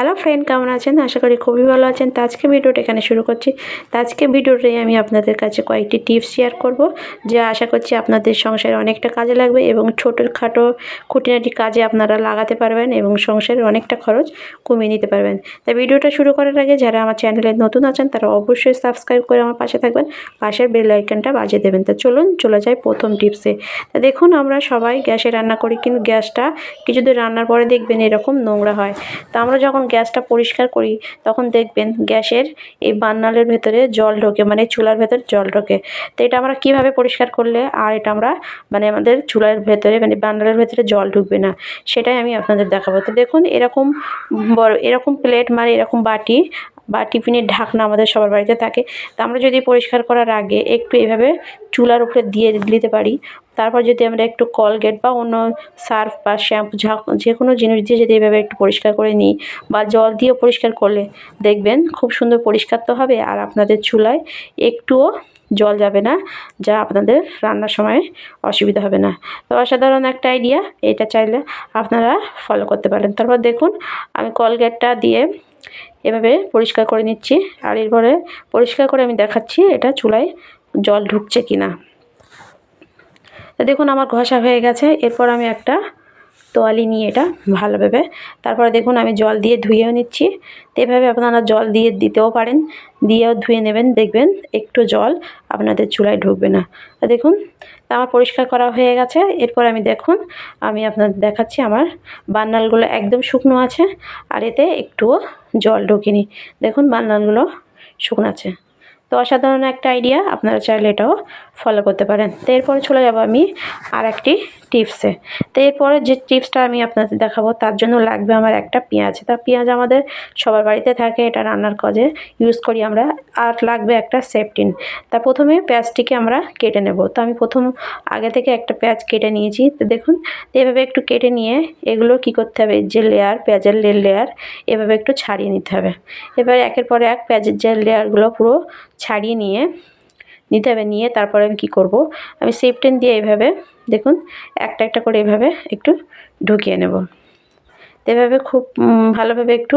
Hello friend, কেমন আছেন? আশা করি খুবই ভালো আছেন। তো আজকে ভিডিওটা এখানে শুরু করছি। তো আজকে ভিডিওটাই আমি আপনাদের কাছে কয়েকটি টিপস শেয়ার করব, যা আশা করছি আপনাদের সংসারে অনেকটা কাজে লাগবে এবং ছোটোখাটো খুঁটিনাটি কাজে আপনারা লাগাতে পারবেন এবং সংসারের অনেকটা খরচ কমিয়ে নিতে পারবেন। তাই ভিডিওটা শুরু করার আগে যারা আমার চ্যানেলে নতুন আছেন, তারা অবশ্যই সাবস্ক্রাইব করে আমার পাশে থাকবেন। পাশের বেল আইকনটা বাজিয়ে দেবেন। তো চলুন, চলে যাই প্রথম টিপসে। তা দেখুন, আমরা সবাই গ্যাসে রান্না করি, কিন্তু গ্যাসটা কিছুদিন রান্নার পরে দেখবেন এরকম নোংরা হয়। তা আমরা যখন গ্যাসটা পরিষ্কার করি, তখন দেখবেন গ্যাসের এই বার্নালের ভেতরে জল ঢোকে মানে চুলার ভেতরে জল ঢোকে। তো এটা আমরা কীভাবে পরিষ্কার করলে আর এটা আমরা মানে আমাদের চুলার ভেতরে মানে বার্নালের ভেতরে জল ঢুকবে না, সেটাই আমি আপনাদের দেখাবো। তো দেখুন, এরকম বড়, এরকম প্লেট মানে এরকম বাটি বা টিফিনের ঢাকনা আমাদের সবার বাড়িতে থাকে। তা আমরা যদি পরিষ্কার করার আগে একটু এভাবে চুলার উপরে দিয়ে দিতে পারি তারপর যদি আমরা একটু কলগেট বা অন্য সার্ফ বা শ্যাম্পু যা যে কোনো জিনিস দিয়ে যদি এভাবে একটু পরিষ্কার করে নিই বা জল দিয়েও পরিষ্কার করলে দেখবেন খুব সুন্দর পরিষ্কার তো হবে আর আপনাদের চুলায় একটুও জল যাবে না, যা আপনাদের রান্নার সময় অসুবিধা হবে না। তো অসাধারণ একটা আইডিয়া এটা চাইলে আপনারা ফলো করতে পারেন। তারপর দেখুন, আমি কলগেটটা দিয়ে এভাবে পরিষ্কার করে নিচ্ছি আর এরপরে পরিষ্কার করে আমি দেখাচ্ছি এটা চুলায় জল ঢুকছে কি না দেখুন, আমার ঘষা হয়ে গেছে। এরপর আমি একটা তোয়ালি নিয়ে এটা ভালোভাবে তারপরে দেখুন, আমি জল দিয়ে ধুয়েও নিচ্ছি। এভাবে আপনারা জল দিয়ে দিতেও পারেন, দিয়েও ধুয়ে নেবেন, দেখবেন একটু জল আপনাদের চুলায় ঢুকবে না। দেখুন, তা আমার পরিষ্কার করা হয়ে গেছে। এরপর আমি দেখুন, আমি আপনাদের দেখাচ্ছি আমার বান্নালগুলো একদম শুকনো আছে, আর এতে একটুও জল ঢুকিনি। দেখুন, বান্নালগুলো শুকনো আছে। তো অসাধারণ একটা আইডিয়া আপনারা চাইলে এটাও ফলো করতে পারেন। তো এরপরে চলে যাব আমি আর একটি টিপসে তো এরপরে যে টিপসটা আমি আপনাদের দেখাবো, তার জন্য লাগবে আমার একটা পেঁয়াজ। তা পেঁয়াজ আমাদের সবার বাড়িতে থাকে, এটা রান্নার কাজে ইউজ করি আমরা, আর লাগবে একটা সেফটিন তা প্রথমে পেঁয়াজটিকে আমরা কেটে নেব। তো আমি প্রথম আগে থেকে একটা পেঁয়াজ কেটে নিয়েছি। তো দেখুন, এভাবে একটু কেটে নিয়ে এগুলো কি করতে হবে, যে লেয়ার পেঁয়াজের লেয়ার এভাবে একটু ছাড়িয়ে নিতে হবে। এবার একের পর এক পেঁয়াজের যে লেয়ারগুলো পুরো ছাড়িয়ে নিয়ে নিতে হবে, নিয়ে তারপরে আমি কী করব? আমি সেফটেন দিয়ে এভাবে দেখুন, একটা একটা করে এভাবে একটু ঢুকিয়ে নেব। এভাবে খুব ভালোভাবে একটু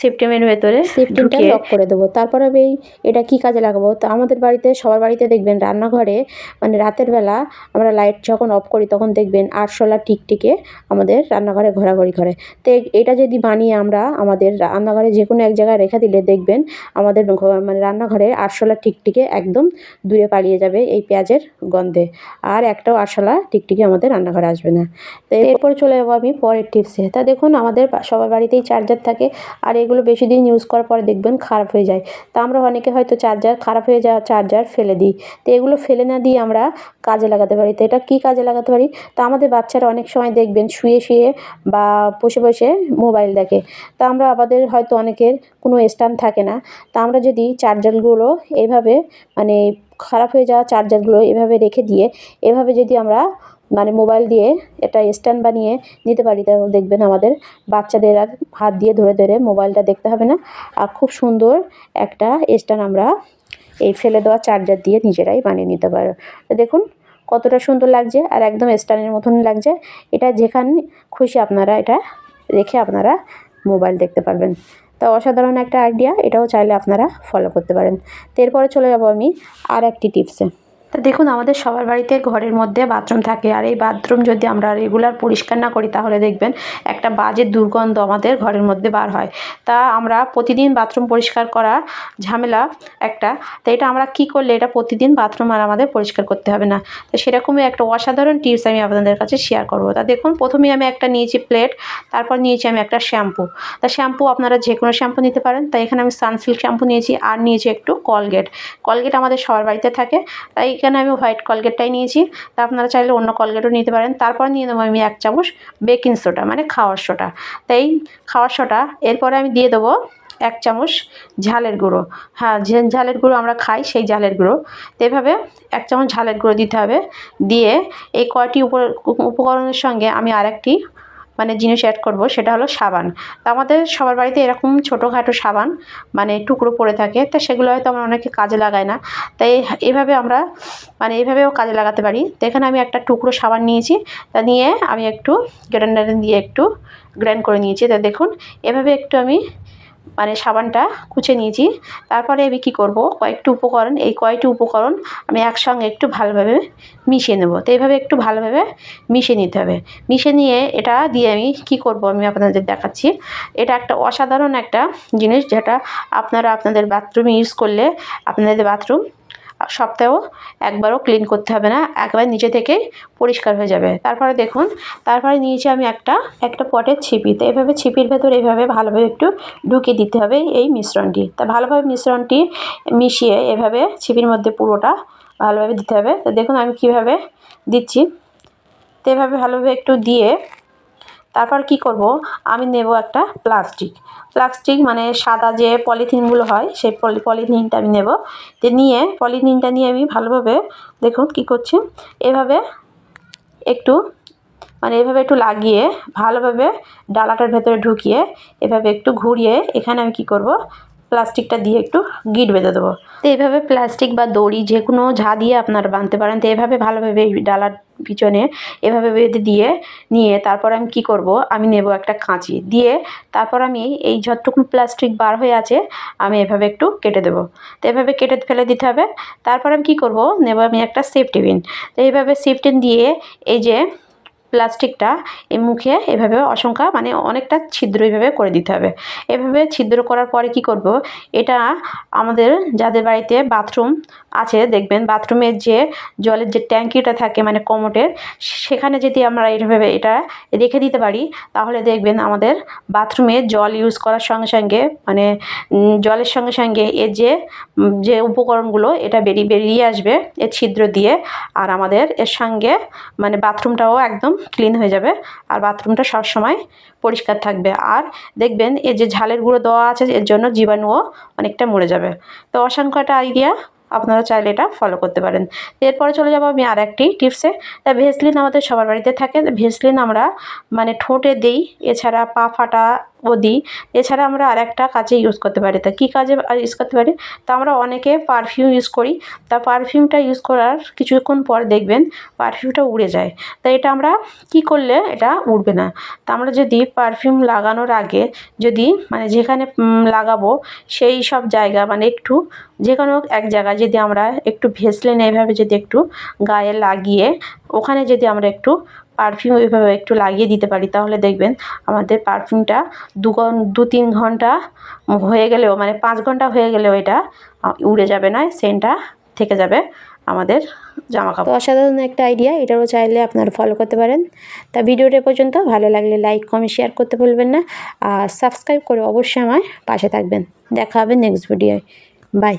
সিফটিমের ভেতরে সিফটিনটা লক করে দেবো। তারপর আমি এটা কী কাজে লাগাবো? তো আমাদের বাড়িতে সবার বাড়িতে দেখবেন রান্নাঘরে মানে রাতের বেলা আমরা লাইট যখন অফ করি তখন দেখবেন আরশোলা টিকটিকে আমাদের রান্নাঘরে ঘোরাঘুরি করে। তো এটা যদি বানিয়ে আমরা আমাদের রান্নাঘরে যে কোনো এক জায়গায় রেখে দিলে দেখবেন আমাদের মানে রান্নাঘরে আরশোলা টিকটিকে একদম দূরে পালিয়ে যাবে এই পেঁয়াজের গন্ধে। আর একটাও আরশোলা টিকটিকি আমাদের রান্নাঘরে আসবে না। তো এরপরে চলে যাব আমি পরের টিপসে তা দেখুন আমাদের সবার বাড়িতেই চার্জার থাকে আর এগুলো বেশি দিন ইউজ করার পরে দেখবেন খারাপ হয়ে যায়। তা আমরা অনেকে হয়তো চার্জার খারাপ হয়ে যাওয়া চার্জার ফেলে দিই। তো এগুলো ফেলে না দিয়ে আমরা কাজে লাগাতে পারি। তো এটা কী কাজে লাগাতে পারি? তা আমাদের বাচ্চারা অনেক সময় দেখবেন শুয়ে শুয়ে বা বসে বসে মোবাইল দেখে। তা আমরা আমাদের হয়তো অনেকের কোনো স্ট্যান্ড থাকে না। তা আমরা যদি চার্জারগুলো এভাবে মানে খারাপ হয়ে যাওয়া চার্জারগুলো এভাবে রেখে দিয়ে, এভাবে যদি আমরা মানে মোবাইল দিয়ে এটা স্ট্যান্ড বানিয়ে নিতে পারি। তাহলে দেখবেন আমাদের বাচ্চাদের আর হাত দিয়ে ধরে ধরে মোবাইলটা দেখতে হবে না। আর খুব সুন্দর একটা স্ট্যান্ড আমরা এই ফেলে দেওয়া চার্জার দিয়ে নিজেরাই বানিয়ে নিতে পারো। তো দেখুন কতটা সুন্দর লাগছে আর একদম স্ট্যান্ডের মতন লাগছে। এটা যেখানে খুশি আপনারা এটা রেখে আপনারা মোবাইল দেখতে পারবেন। তা অসাধারণ একটা আইডিয়া এটাও চাইলে আপনারা ফলো করতে পারেন। তো এরপরে চলে যাব আমি আর একটি টিপসে তা দেখুন, আমাদের সবার বাড়িতে ঘরের মধ্যে বাথরুম থাকে। আর এই বাথরুম যদি আমরা রেগুলার পরিষ্কার না করি, তাহলে দেখবেন একটা বাজে দুর্গন্ধ আমাদের ঘরের মধ্যে বার হয়। তা আমরা প্রতিদিন বাথরুম পরিষ্কার করা ঝামেলা একটা। তো এটা আমরা কি করলে, এটা প্রতিদিন বাথরুম আর আমাদের পরিষ্কার করতে হবে না। তো সেরকমই একটা অসাধারণ টিপস আমি আপনাদের কাছে শেয়ার করব। তা দেখুন, প্রথমেই আমি একটা নিয়েছি প্লেট তারপর নিয়েছি আমি একটা শ্যাম্পু তা শ্যাম্পু আপনারা যে কোনো শ্যাম্পু নিতে পারেন। তাই এখানে আমি সানসিল্ক শ্যাম্পু নিয়েছি, আর নিয়েছি একটু কলগেট কলগেট আমাদের সবার বাড়িতে থাকে। তাই এখানে আমি হোয়াইট কলগেটটাই নিয়েছি। তা আপনারা চাইলে অন্য কলগেটও নিতে পারেন। তারপর নিয়ে নেব আমি এক চামচ বেকিং সোডা মানে খাওয়ার সোডা। তাই খাওয়ার সোডা, এরপরে আমি দিয়ে দেবো এক চামচ ঝালের গুঁড়ো। হ্যাঁ ঝালের গুঁড়ো আমরা খাই, সেই ঝালের গুঁড়ো। তো এভাবে এক চামচ ঝালের গুঁড়ো দিতে হবে। দিয়ে এই কয়টি উপকরণের সঙ্গে আমি আরেকটি মানে জিনিস অ্যাড করব, সেটা হলো সাবান। তা আমাদের সবার বাড়িতে এরকম ছোটোখাটো সাবান মানে টুকরো পড়ে থাকে, তা সেগুলো হয়তো আমরা অনেকে কাজে লাগায় না। তাই এভাবে আমরা মানে এভাবেও কাজে লাগাতে পারি। তো এখানে আমি একটা টুকরো সাবান নিয়েছি, তা নিয়ে আমি একটু, গ্রাইন্ডারে দিয়ে একটু গ্রাইন্ড করে নিয়েছি, তা দেখুন। এভাবে একটু আমি মানে সাবানটা কুচে নিয়েছি। তারপরে আমি কী করব? কয়েকটি উপকরণ, এই কয়েকটি উপকরণ আমি একসঙ্গে একটু ভালোভাবে মিশিয়ে নেব। তো এইভাবে একটু ভালোভাবে মিশিয়ে নিতে হবে। মিশিয়ে নিয়ে এটা দিয়ে আমি কি করব আমি আপনাদের দেখাচ্ছি। এটা একটা অসাধারণ একটা জিনিস যেটা আপনারা আপনাদের বাথরুমে ইউজ করলে আপনাদের বাথরুম সপ্তাহেও একবারও ক্লিন করতে হবে না, একবার নিচে থেকেই পরিষ্কার হয়ে যাবে। তারপরে দেখুন, তারপরে নিয়েছি আমি একটা একটা পটের ছিপি। তো এভাবে ছিপির ভেতর এইভাবে ভালোভাবে একটু ঢুকিয়ে দিতে হবে এই মিশ্রণটি। তা ভালোভাবে মিশ্রণটি মিশিয়ে এভাবে ছিপির মধ্যে পুরোটা ভালোভাবে দিতে হবে। তো দেখুন আমি কীভাবে দিচ্ছি। তো এভাবে ভালোভাবে একটু দিয়ে তারপর কি করব? আমি নেব একটা প্লাস্টিক প্লাস্টিক মানে সাদা যে পলিথিনগুলো হয়, সেই পলি, পলিথিনটা আমি নেব। তো নিয়ে, পলিথিনটা নিয়ে আমি ভালোভাবে দেখুন কী করছি। এভাবে একটু মানে এভাবে একটু লাগিয়ে ভালোভাবে ডালাটার ভেতরে ঢুকিয়ে এভাবে একটু ঘুরিয়ে এখানে আমি কী করব, প্লাস্টিকটা দিয়ে একটু গিট বেঁধে দেবো। তো এইভাবে প্লাস্টিক বা দড়ি যে কোনো ঝা দিয়ে আপনারা বাঁধতে পারেন। তো এভাবে ভালোভাবে ডালার পিছনে এভাবে বেঁধে দিয়ে নিয়ে তারপর আমি কি করব? আমি নেব একটা কাঁচি দিয়ে তারপর আমি এই যতটুকু প্লাস্টিক বার হয়ে আছে আমি এভাবে একটু কেটে দেবো। তো এভাবে কেটে ফেলে দিতে হবে। তারপর আমি কি করব? নেব আমি একটা সেফটি পিন তো এইভাবে সেফটিন দিয়ে এই যে প্লাস্টিকটা এই মুখে এভাবে অসংখ্য মানে অনেকটা ছিদ্র এইভাবে করে দিতে হবে। এভাবে ছিদ্র করার পরে কি করব? এটা আমাদের যাদের বাড়িতে বাথরুম আছে, দেখবেন বাথরুমের যে জলের যে ট্যাঙ্কিটা থাকে মানে কমোটের, সেখানে যদি আমরা এইভাবে এটা রেখে দিতে পারি, তাহলে দেখবেন আমাদের বাথরুমে জল ইউজ করার সঙ্গে সঙ্গে মানে জলের সঙ্গে সঙ্গে এর যে যে উপকরণগুলো, এটা বেরিয়ে বেরিয়ে আসবে এর ছিদ্র দিয়ে। আর আমাদের এর সঙ্গে মানে বাথরুমটাও একদম ক্লিন হয়ে যাবে আর বাথরুমটা সবসময় পরিষ্কার থাকবে। আর দেখবেন এই যে ঝালের গুঁড়ো দেওয়া আছে, এর জন্য জীবাণুও অনেকটা মরে যাবে। তো অসংখ্য একটা আইডিয়া আপনারা চাইলে এটা ফলো করতে পারেন। এরপরে চলে যাব আমি আর একটি টিপসে তা ভেসলিন আমাদের সবার বাড়িতে থাকে। ভেসলিন আমরা মানে ঠোঁটে দিই, এছাড়া পা ফাটা ও দিই। এছাড়া আমরা আর একটা কাজে ইউজ করতে পারি। তা কী কাজে ইউজ করতে পারি? তা আমরা অনেকে পারফিউম ইউজ করি। তা পারফিউমটা ইউজ করার কিছুক্ষণ পর দেখবেন পারফিউমটা উড়ে যায়। তাই এটা আমরা কি করলে এটা উড়বে না? তা আমরা যদি পারফিউম লাগানোর আগে যদি মানে যেখানে লাগাবো সেই সব জায়গা মানে একটু যে কোনো এক জায়গায় যদি আমরা একটু ভেসলিন এইভাবে যদি একটু গায়ে লাগিয়ে ওখানে যদি আমরা একটু পারফিউম এইভাবে একটু লাগিয়ে দিতে পারি, তাহলে দেখবেন আমাদের পারফিউমটা দু দু তিন ঘণ্টা হয়ে গেলেও মানে পাঁচ ঘণ্টা হয়ে গেলেও এটা উড়ে যাবে না সেন্টটা থেকে যাবে আমাদের জামা কাপড় অসাধারণ একটা আইডিয়া এটারও চাইলে আপনারা ফলো করতে পারেন। তা ভিডিওটা পর্যন্ত, ভালো লাগলে লাইক কমেন্ট শেয়ার করতে ভুলবেন না। আর সাবস্ক্রাইব করে অবশ্যই আমার পাশে থাকবেন। দেখা হবে নেক্সট ভিডিওয় বাই